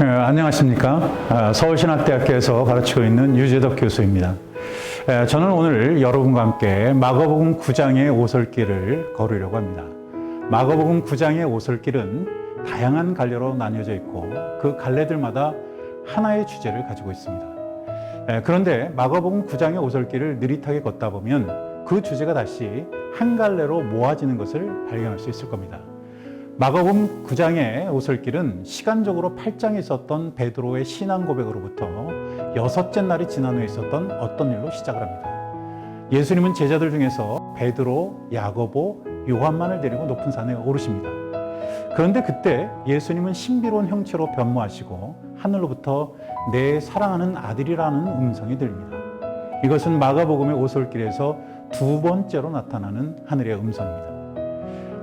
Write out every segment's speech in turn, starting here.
예, 안녕하십니까. 아, 서울신학대학교에서 가르치고 있는 유재덕 교수입니다. 예, 저는 오늘 여러분과 함께 마가복음 9장의 오솔길을 걸으려고 합니다. 마가복음 9장의 오솔길은 다양한 갈래로 나뉘어져 있고 그 갈래들마다 하나의 주제를 가지고 있습니다. 예, 그런데 마가복음 9장의 오솔길을 느릿하게 걷다 보면 그 주제가 다시 한 갈래로 모아지는 것을 발견할 수 있을 겁니다. 마가복음 9장의 오솔길은 시간적으로 8장에 있었던 베드로의 신앙 고백으로부터 여섯째 날이 지난 후에 있었던 어떤 일로 시작을 합니다. 예수님은 제자들 중에서 베드로, 야고보, 요한만을 데리고 높은 산에 오르십니다. 그런데 그때 예수님은 신비로운 형체로 변모하시고 하늘로부터 내 사랑하는 아들이라는 음성이 들립니다. 이것은 마가복음의 오솔길에서 두 번째로 나타나는 하늘의 음성입니다.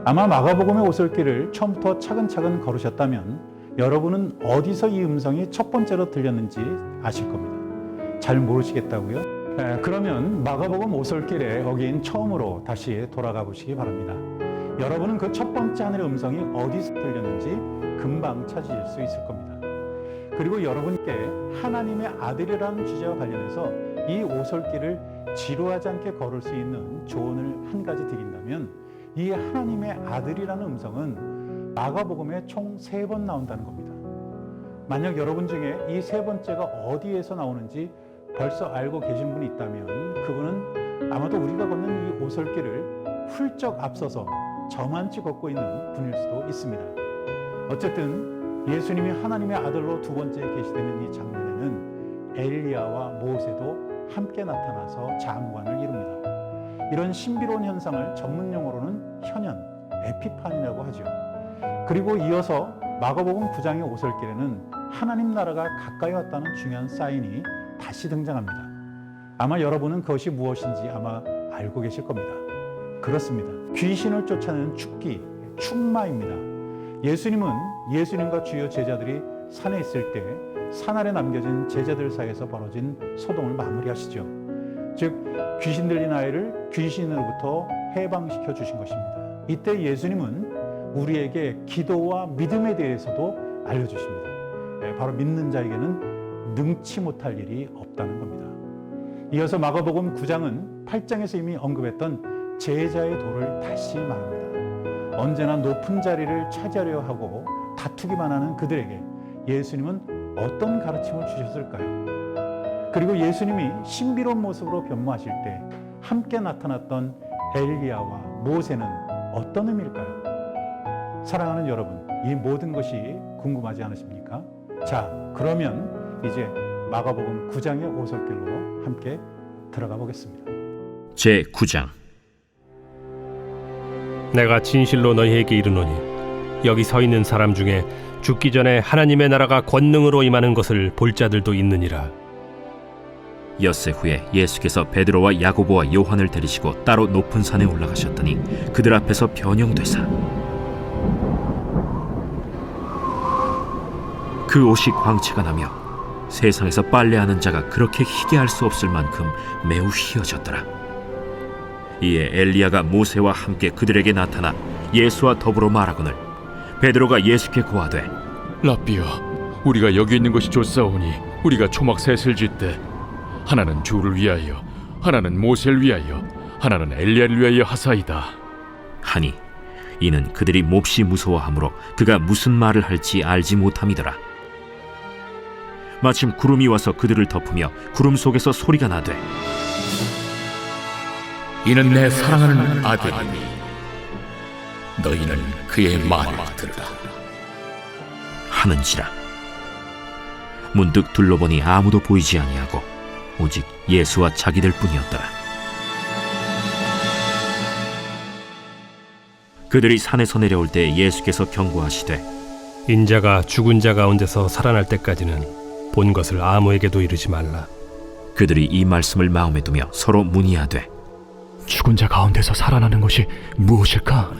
아마 마가복음의 오솔길을 처음부터 차근차근 걸으셨다면 여러분은 어디서 이 음성이 첫 번째로 들렸는지 아실 겁니다. 잘 모르시겠다고요? 에, 그러면 마가복음 오솔길에 여긴 처음으로 다시 돌아가 보시기 바랍니다. 여러분은 그 첫 번째 하늘의 음성이 어디서 들렸는지 금방 찾으실 수 있을 겁니다. 그리고 여러분께 하나님의 아들이라는 주제와 관련해서 이 오솔길을 지루하지 않게 걸을 수 있는 조언을 한 가지 드린다면 이 하나님의 아들이라는 음성은 마가복음에 총 세 번 나온다는 겁니다. 만약 여러분 중에 이 세 번째가 어디에서 나오는지 벌써 알고 계신 분이 있다면 그분은 아마도 우리가 걷는 이 오솔길을 훌쩍 앞서서 저만치 걷고 있는 분일 수도 있습니다. 어쨌든 예수님이 하나님의 아들로 두 번째 계시되는 이 장면에는 엘리야와 모세도 함께 나타나서 장관을 이룹니다. 이런 신비로운 현상을 전문 용어로는 현현, 에피판이라고 하죠. 그리고 이어서 마가복음 9장의 오솔길에는 하나님 나라가 가까이 왔다는 중요한 사인이 다시 등장합니다. 아마 여러분은 그것이 무엇인지 아마 알고 계실 겁니다. 그렇습니다. 귀신을 쫓아내는 축기, 축마입니다. 예수님은 예수님과 주요 제자들이 산에 있을 때 산 아래 남겨진 제자들 사이에서 벌어진 소동을 마무리하시죠. 즉 귀신 들린 아이를 귀신으로부터 해방시켜 주신 것입니다. 이때 예수님은 우리에게 기도와 믿음에 대해서도 알려주십니다. 예, 바로 믿는 자에게는 능치 못할 일이 없다는 겁니다. 이어서 마가복음 9장은 8장에서 이미 언급했던 제자의 도를 다시 말합니다. 언제나 높은 자리를 차지하려 하고 다투기만 하는 그들에게 예수님은 어떤 가르침을 주셨을까요? 그리고 예수님이 신비로운 모습으로 변모하실 때 함께 나타났던 엘리야와 모세는 어떤 의미일까요? 사랑하는 여러분, 이 모든 것이 궁금하지 않으십니까? 자, 그러면 이제 마가복음 9장의 오솔길로 함께 들어가 보겠습니다. 제 9장 내가 진실로 너희에게 이르노니 여기 서 있는 사람 중에 죽기 전에 하나님의 나라가 권능으로 임하는 것을 볼 자들도 있느니라 엿새 후에 예수께서 베드로와 야고보와 요한을 데리시고 따로 높은 산에 올라가셨더니 그들 앞에서 변형되사. 그 옷이 광채가 나며 세상에서 빨래하는 자가 그렇게 희게 할 수 없을 만큼 매우 희어졌더라. 이에 엘리야가 모세와 함께 그들에게 나타나 예수와 더불어 말하거늘 베드로가 예수께 고하되 라비여, 우리가 여기 있는 것이 좋사오니 우리가 초막 셋을 짓되 하나는 주를 위하여, 하나는 모세를 위하여, 하나는 엘리야를 위하여 하사이다. 하니 이는 그들이 몹시 무서워하므로 그가 무슨 말을 할지 알지 못함이더라. 마침 구름이 와서 그들을 덮으며 구름 속에서 소리가 나되 이는 내 사랑하는 아들이니 너희는 그의 말을 들으라. 하는지라. 문득 둘러보니 아무도 보이지 아니하고 오직 예수와 자기들 뿐이었더라. 그들이 산에서 내려올 때 예수께서 경고하시되 인자가 죽은 자 가운데서 살아날 때까지는 본 것을 아무에게도 이르지 말라 그들이 이 말씀을 마음에 두며 서로 문의하되 죽은 자 가운데서 살아나는 것이 무엇일까?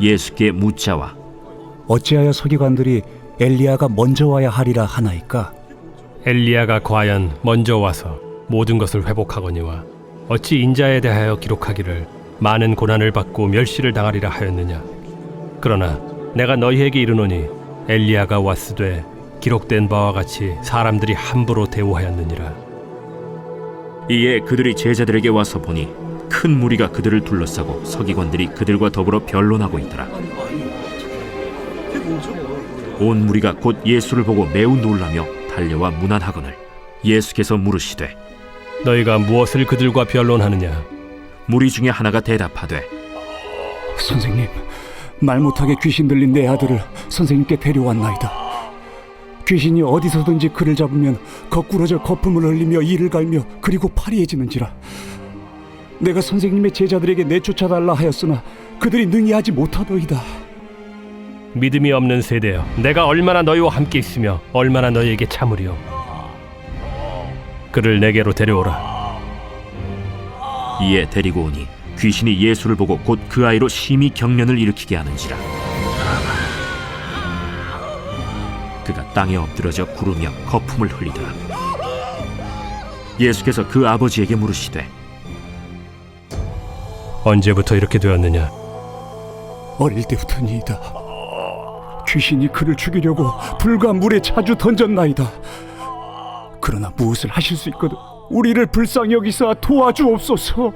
예수께 묻자와 어찌하여 서기관들이 엘리야가 먼저 와야 하리라 하나이까? 엘리야가 과연 먼저 와서 모든 것을 회복하거니와 어찌 인자에 대하여 기록하기를 많은 고난을 받고 멸시를 당하리라 하였느냐 그러나 내가 너희에게 이르노니 엘리야가 왔으되 기록된 바와 같이 사람들이 함부로 대우하였느니라 이에 그들이 제자들에게 와서 보니 큰 무리가 그들을 둘러싸고 서기관들이 그들과 더불어 변론하고 있더라. 온 무리가 곧 예수를 보고 매우 놀라며 달려와 문안하거늘 예수께서 물으시되 너희가 무엇을 그들과 변론하느냐 무리 중에 하나가 대답하되 선생님, 말 못하게 귀신 들린 내 아들을 선생님께 데려왔나이다. 귀신이 어디서든지 그를 잡으면 거꾸러져 거품을 흘리며 이를 갈며 그리고 파리해지는지라. 내가 선생님의 제자들에게 내쫓아달라 하였으나 그들이 능히 하지 못하더이다. 믿음이 없는 세대여 내가 얼마나 너희와 함께 있으며 얼마나 너희에게 참으리요? 그를 내게로 데려오라. 이에 데리고 오니 귀신이 예수를 보고 곧 그 아이로 심히 경련을 일으키게 하는지라. 그가 땅에 엎드러져 구르며 거품을 흘리더라. 예수께서 그 아버지에게 물으시되 언제부터 이렇게 되었느냐? 어릴 때부터니이다. 귀신이 그를 죽이려고 불과 물에 자주 던졌나이다. 그러나 무엇을 하실 수 있거든 우리를 불쌍히 여기사 도와주옵소서.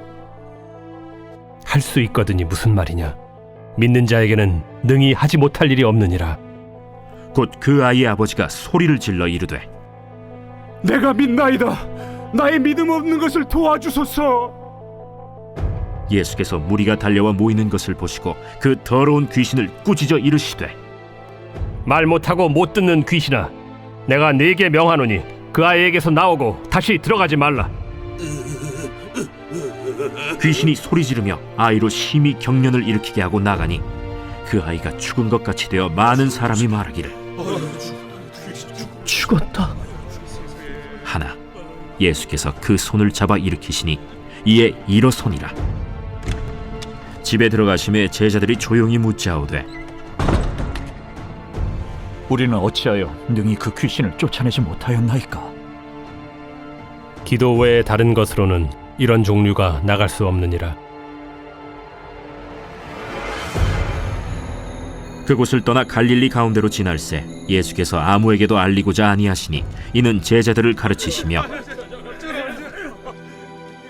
할 수 있거든이 무슨 말이냐 믿는 자에게는 능히 하지 못할 일이 없느니라 곧 그 아이의 아버지가 소리를 질러 이르되 내가 믿나이다. 나의 믿음 없는 것을 도와주소서. 예수께서 무리가 달려와 모이는 것을 보시고 그 더러운 귀신을 꾸짖어 이르시되 말 못하고 못 듣는 귀신아 내가 네게 명하노니 그 아이에게서 나오고 다시 들어가지 말라. 귀신이 소리 지르며 아이로 심히 경련을 일으키게 하고 나가니 그 아이가 죽은 것 같이 되어 많은 사람이 말하기를. 죽었다. 하나 예수께서 그 손을 잡아 일으키시니 이에 일어서니라. 집에 들어가심에 제자들이 조용히 묻자오되 우리는 어찌하여 능히 그 귀신을 쫓아내지 못하였나이까? 기도 외에 다른 것으로는 이런 종류가 나갈 수 없느니라 그곳을 떠나 갈릴리 가운데로 지날새 예수께서 아무에게도 알리고자 아니하시니 이는 제자들을 가르치시며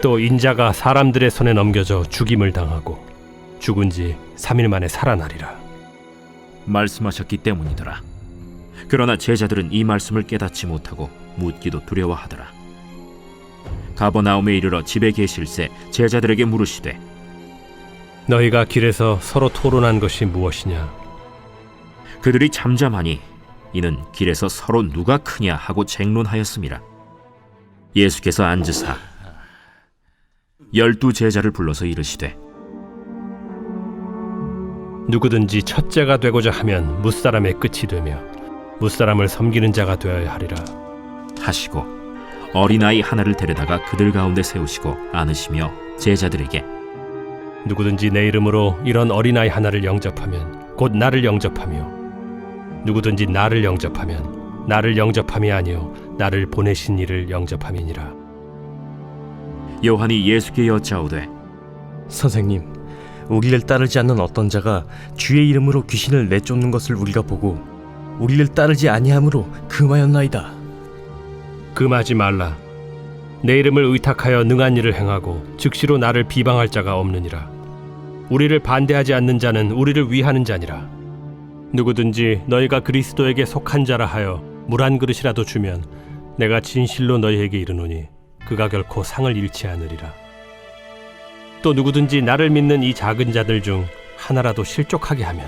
또 인자가 사람들의 손에 넘겨져 죽임을 당하고 죽은 지 3일 만에 살아나리라 말씀하셨기 때문이더라. 그러나 제자들은 이 말씀을 깨닫지 못하고 묻기도 두려워하더라. 가버나움에 이르러 집에 계실새 제자들에게 물으시되 너희가 길에서 서로 토론한 것이 무엇이냐 그들이 잠잠하니 이는 길에서 서로 누가 크냐 하고 쟁론하였음이라. 예수께서 앉으사 열두 제자를 불러서 이르시되 누구든지 첫째가 되고자 하면 무사람의 끝이 되며 무사람을 섬기는 자가 되어야 하리라. 하시고 어린아이 하나를 데려다가 그들 가운데 세우시고 안으시며 제자들에게 누구든지 내 이름으로 이런 어린아이 하나를 영접하면 곧 나를 영접하며 누구든지 나를 영접하면 나를 영접함이 아니요 나를 보내신 이를 영접함이니라. 요한이 예수께 여짜오되 선생님, 우리를 따르지 않는 어떤 자가 주의 이름으로 귀신을 내쫓는 것을 우리가 보고 우리를 따르지 아니함으로 금하였나이다. 금하지 말라. 내 이름을 의탁하여 능한 일을 행하고 즉시로 나를 비방할 자가 없느니라. 우리를 반대하지 않는 자는 우리를 위하는 자니라. 누구든지 너희가 그리스도에게 속한 자라 하여 물 한 그릇이라도 주면 내가 진실로 너희에게 이르노니 그가 결코 상을 잃지 않으리라. 또 누구든지 나를 믿는 이 작은 자들 중 하나라도 실족하게 하면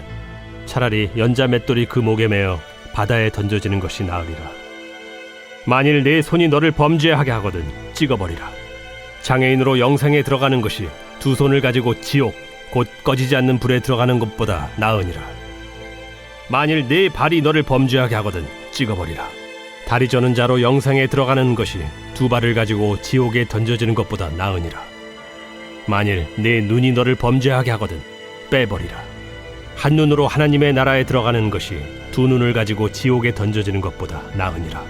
차라리 연자 맷돌이 그 목에 매어 바다에 던져지는 것이 나으리라 만일 내 손이 너를 범죄하게 하거든 찍어버리라. 장애인으로 영생에 들어가는 것이 두 손을 가지고 지옥 곧 꺼지지 않는 불에 들어가는 것보다 나으니라. 만일 내 발이 너를 범죄하게 하거든 찍어버리라. 다리 저는 자로 영생에 들어가는 것이 두 발을 가지고 지옥에 던져지는 것보다 나으니라. 만일 내 눈이 너를 범죄하게 하거든 빼버리라. 한 눈으로 하나님의 나라에 들어가는 것이 두 눈을 가지고 지옥에 던져지는 것보다 나으니라.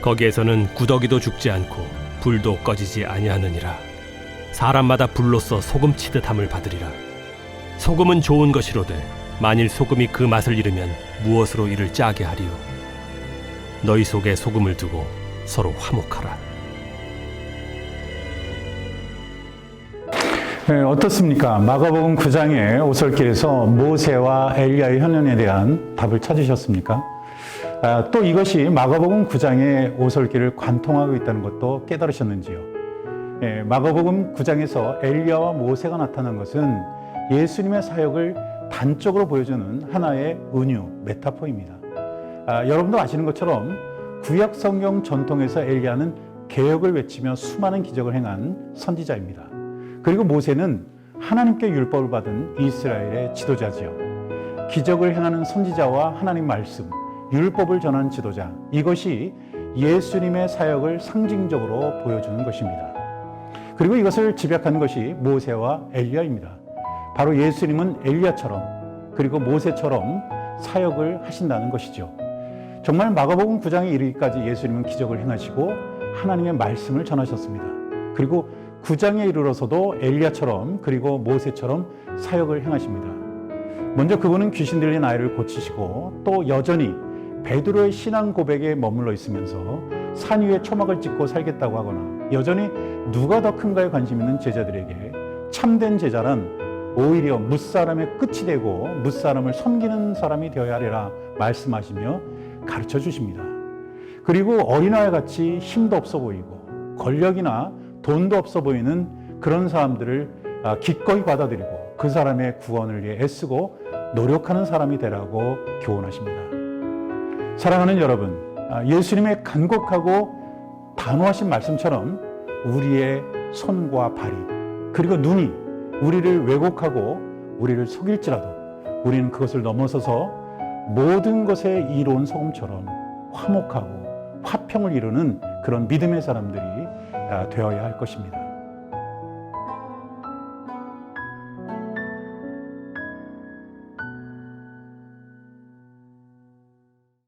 거기에서는 구더기도 죽지 않고 불도 꺼지지 아니하느니라. 사람마다 불로써 소금 치듯함을 받으리라. 소금은 좋은 것이로되 만일 소금이 그 맛을 잃으면 무엇으로 이를 짜게 하리요 너희 속에 소금을 두고 서로 화목하라 어떻습니까? 마가복음 9장의 오설길에서 모세와 엘리야의 현연에 대한 답을 찾으셨습니까? 아, 또 이것이 마가복음 9장의 오설길을 관통하고 있다는 것도 깨달으셨는지요? 예, 마가복음 9장에서 엘리야와 모세가 나타난 것은 예수님의 사역을 단적으로 보여주는 하나의 은유, 메타포입니다. 아, 여러분도 아시는 것처럼 구약 성경 전통에서 엘리야는 개혁을 외치며 수많은 기적을 행한 선지자입니다. 그리고 모세는 하나님께 율법을 받은 이스라엘의 지도자지요. 기적을 행하는 선지자와 하나님 말씀, 율법을 전하는 지도자. 이것이 예수님의 사역을 상징적으로 보여주는 것입니다. 그리고 이것을 집약한 것이 모세와 엘리야입니다. 바로 예수님은 엘리야처럼 그리고 모세처럼 사역을 하신다는 것이죠. 정말 마가복음 9장에 이르기까지 예수님은 기적을 행하시고 하나님의 말씀을 전하셨습니다. 그리고 9장에 이르러서도 엘리야처럼 그리고 모세처럼 사역을 행하십니다. 먼저 그분은 귀신 들린 아이를 고치시고 또 여전히 베드로의 신앙 고백에 머물러 있으면서 산 위에 초막을 찍고 살겠다고 하거나 여전히 누가 더 큰가에 관심 있는 제자들에게 참된 제자란 오히려 무사람의 끝이 되고 무사람을 섬기는 사람이 되어야 하리라 말씀하시며 가르쳐 주십니다. 그리고 어린아이 같이 힘도 없어 보이고 권력이나 돈도 없어 보이는 그런 사람들을 아, 기꺼이 받아들이고 그 사람의 구원을 위해 애쓰고 노력하는 사람이 되라고 교훈하십니다. 사랑하는 여러분, 아, 예수님의 간곡하고 단호하신 말씀처럼 우리의 손과 발이 그리고 눈이 우리를 왜곡하고 우리를 속일지라도 우리는 그것을 넘어서서 모든 것에 이로운 소금처럼 화목하고 화평을 이루는 그런 믿음의 사람들이 아, 되어야 할 것입니다.